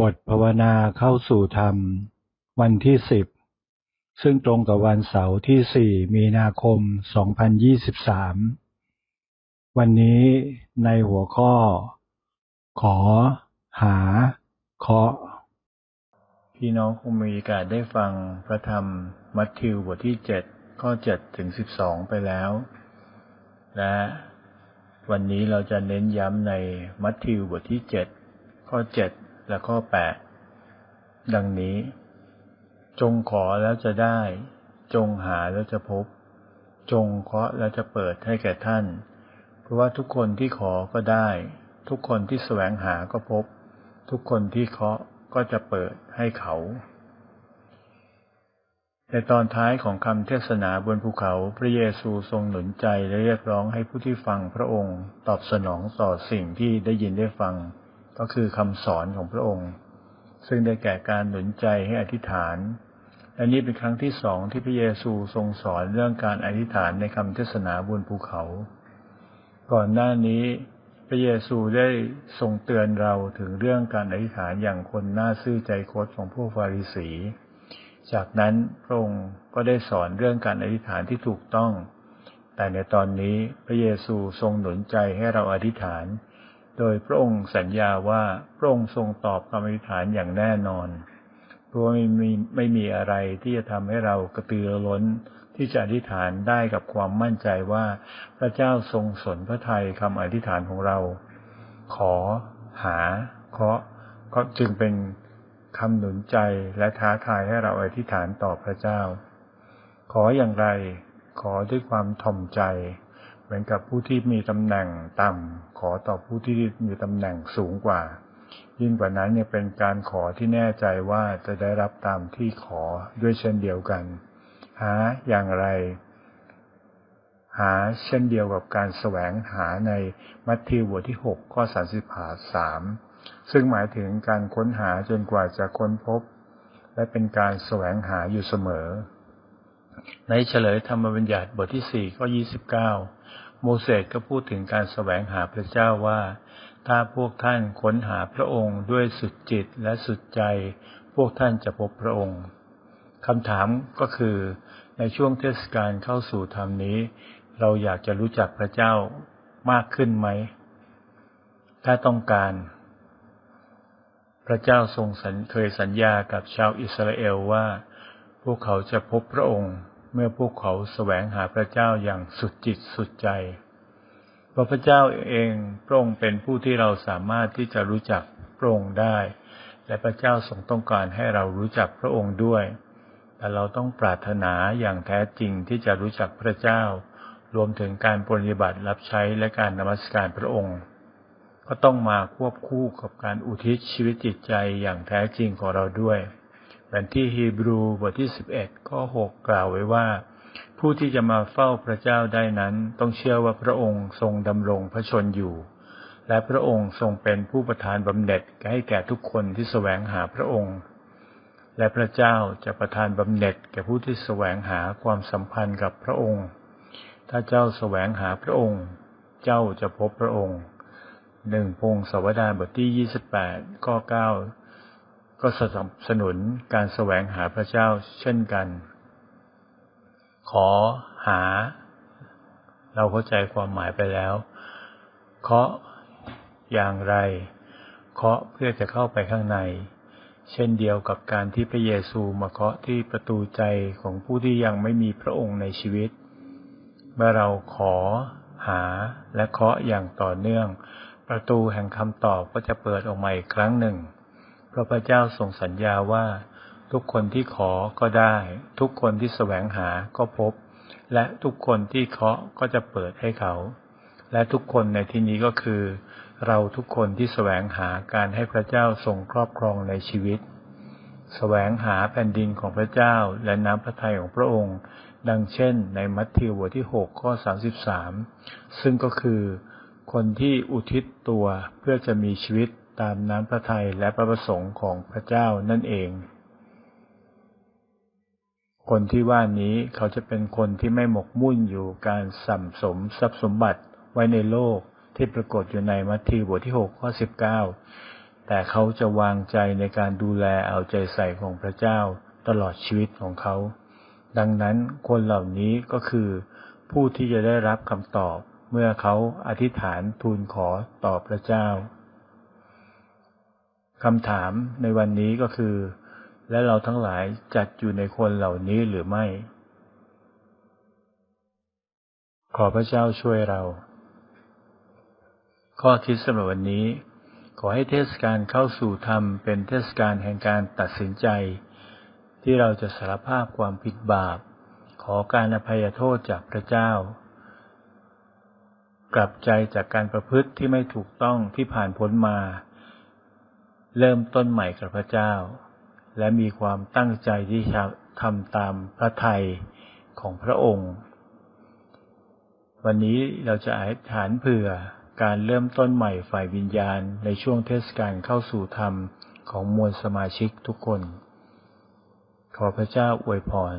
บทภาวนาเข้าสู่ธรรม วันที่สิบซึ่งตรงกับวันเสาร์ที่สี่มีนาคม2023วันนี้ในหัวข้อ ขอ หา เคาะ พี่น้องคงมีโอกาสได้ฟังพระธรรม มัทธิวบทที่เจ็ดข้อเจ็ดถึงสิบสองไปแล้ว และวันนี้เราจะเน้นย้ำในมัทธิวบทที่เจ็ดข้อเจ็ด และข้อแปดดังนี้ จงขอแล้วจะได้ จงหาแล้วจะพบ จงเคาะแล้วจะเปิดให้แก่ท่าน เพราะว่าทุกคนที่ขอก็ได้ ทุกคนที่แสวงหาก็พบ ทุกคนที่เคาะก็จะเปิดให้เขา ในตอนท้ายของคำเทศนาบนภูเขา พระเยซูทรงหนุนใจและเรียกร้องให้ผู้ที่ฟังพระองค์ ตอบสนองต่อสิ่งที่ได้ยินได้ฟัง ก็คือคำสอนของพระองค์ ซึ่งได้แก่การหนุนใจให้อธิษฐาน และนี้เป็นครั้งที่สองที่พระเยซูทรงสอนเรื่องการอธิษฐานในคำเทศนาบนภูเขา ก่อนหน้านี้พระเยซูได้ทรงเตือนเราถึงเรื่องการอธิษฐานอย่างคนหน้าซื่อใจคดของพวกฟาริสี จากนั้นพระองค์ก็ได้สอนเรื่องการอธิษฐานที่ถูกต้อง แต่ในตอนนี้พระเยซูทรงหนุนใจให้เราอธิษฐาน โดยพระองค์สัญญาว่าพระองค์ทรงตอบคำอธิษฐานอย่างแน่นอนเพราะไม่มีไม่มีอะไรที่จะทำให้เรากระตือรือร้นที่จะอธิษฐานได้กับความมั่นใจว่าพระเจ้าทรงสนพระทัยคำอธิษฐานของเรา ขอ หา เคาะก็จึงเป็นคำหนุนใจและท้าทายให้เราอธิษฐานต่อพระเจ้า ขออย่างไร ขอด้วยความถ่อมใจ เหมือนกับผู้ที่มีตำแหน่งต่ำขอต่อผู้ที่มีตำแหน่งสูงกว่า ยิ่งกว่านั้นเนี่ยเป็นการขอที่แน่ใจว่าจะได้รับตามที่ขอด้วยเช่นเดียวกัน หาอย่างไร หาเช่นเดียวกับการแสวงหาในมัทธิวบทที่หกข้อสามสิบาสามซึ่งหมายถึงการค้นหาจนกว่าจะค้นพบ และเป็นการแสวงหาอยู่เสมอ ในเฉลยธรรมบัญญัติบทที่สี่ข้อยี่สิบเก้าโมเสสก็พูดถึงการแสวงหาพระเจ้าว่า ถ้าพวกท่านค้นหาพระองค์ด้วยสุดจิตและสุดใจ พวกท่านจะพบพระองค์คำถามก็คือในช่วงเทศกาลเข้าสู่ธรรมนี้ เราอยากจะรู้จักพระเจ้ามากขึ้นไหม ถ้าต้องการ พระเจ้าทรงเคยสัญญากับชาวอิสราเอลว่า พวกเขาจะพบพระองค์ เมื่อพวกเขาแสวงหาพระเจ้าอย่างสุดจิตสุดใจพระพระเจ้าเองพระองค์เป็นผู้ที่เราสามารถที่จะรู้จักพระองค์ได้ และพระเจ้าทรงต้องการให้เรารู้จักพระองค์ด้วย แต่เราต้องปรารถนาอย่างแท้จริงที่จะรู้จักพระเจ้า รวมถึงการปฏิบัติรับใช้และการนมัสการพระองค์ ก็ต้องมาควบคู่กับการอุทิศชีวิตจิตใจอย่างแท้จริงของเราด้วย แผนที่ฮีบรูบทที่ 11 ข้อ 6 กล่าวไว้ว่า ผู้ที่จะมาเฝ้าพระเจ้าได้นั้น ต้องเชื่อว่าพระองค์ทรงดำรงพระชนอยู่ และพระองค์ทรงเป็นผู้ประทานบำเหน็จให้แก่ทุกคนที่แสวงหาพระองค์ และพระเจ้าจะประทานบำเหน็จแก่ผู้ที่แสวงหาความสัมพันธ์กับพระองค์ ถ้าเจ้าแสวงหาพระองค์ เจ้าจะพบพระองค์หนึ่งพงศาวดารบทที่ 28 ข้อ 9 ก็สนับสนุนการแสวงหาพระเจ้าเช่นกัน ขอหา เราเข้าใจความหมายไปแล้ว เคาะอย่างไร เคาะเพื่อจะเข้าไปข้างใน เช่นเดียวกับการที่พระเยซูมาเคาะที่ประตูใจของผู้ที่ยังไม่มีพระองค์ในชีวิต เมื่อเราขอหาและเคาะอย่างต่อเนื่อง ประตูแห่งคำตอบก็จะเปิดออกมาอีกครั้งหนึ่ง พระพเจ้าทรงสัญญาว่า ทุกคนที่ขอก็ได้ ทุกคนที่แสวงหาก็พบ และทุกคนที่เคาะก็จะเปิดให้เขา และทุกคนในที่นี้ก็คือ เราทุกคนที่แสวงหาการให้พระเจ้าทรงครอบครองในชีวิต แสวงหาแผ่นดินของพระเจ้าและน้ำพระทัยของพระองค์ ดังเช่น ในมัทธิวบทที่6ข้อ33 ซึ่งก็คือ คนที่อุทิศตัวเพื่อจะมีชีวิต ตามน้ำพระทัยและพระประสงค์ของพระเจ้านั่นเอง คนที่ว่านี้เขาจะเป็นคนที่ไม่หมกมุ่นอยู่การสัมสมทรัพย์สมบัติไว้ในโลกที่ปรากฏอยู่ในมัทธิวบทที่6ข้อ19 แต่เขาจะวางใจในการดูแลเอาใจใส่ของพระเจ้าตลอดชีวิตของเขา ดังนั้นคนเหล่านี้ก็คือผู้ที่จะได้รับคำตอบเมื่อเขาอธิษฐานทูลขอต่อพระเจ้า คำถามในวันนี้ก็คือ และเราทั้งหลายจัดอยู่ในคนเหล่านี้หรือไม่ ขอพระเจ้าช่วยเรา ข้อคิดสำหรับวันนี้ ขอให้เทศกาลเข้าสู่ธรรมเป็นเทศกาลแห่งการตัดสินใจ ที่เราจะสารภาพความผิดบาป ขอการอภัยโทษจากพระเจ้ากลับใจจากการประพฤติที่ไม่ถูกต้องที่ผ่านพ้นมา เริ่มต้นใหม่กับพระเจ้า และมีความตั้งใจที่จะทำตามพระทัยของพระองค์ วันนี้เราจะอธิษฐานเผื่อการเริ่มต้นใหม่ฝ่ายวิญญาณในช่วงเทศกาลเข้าสู่ธรรมของมวลสมาชิกทุกคน ขอพระเจ้าอวยพร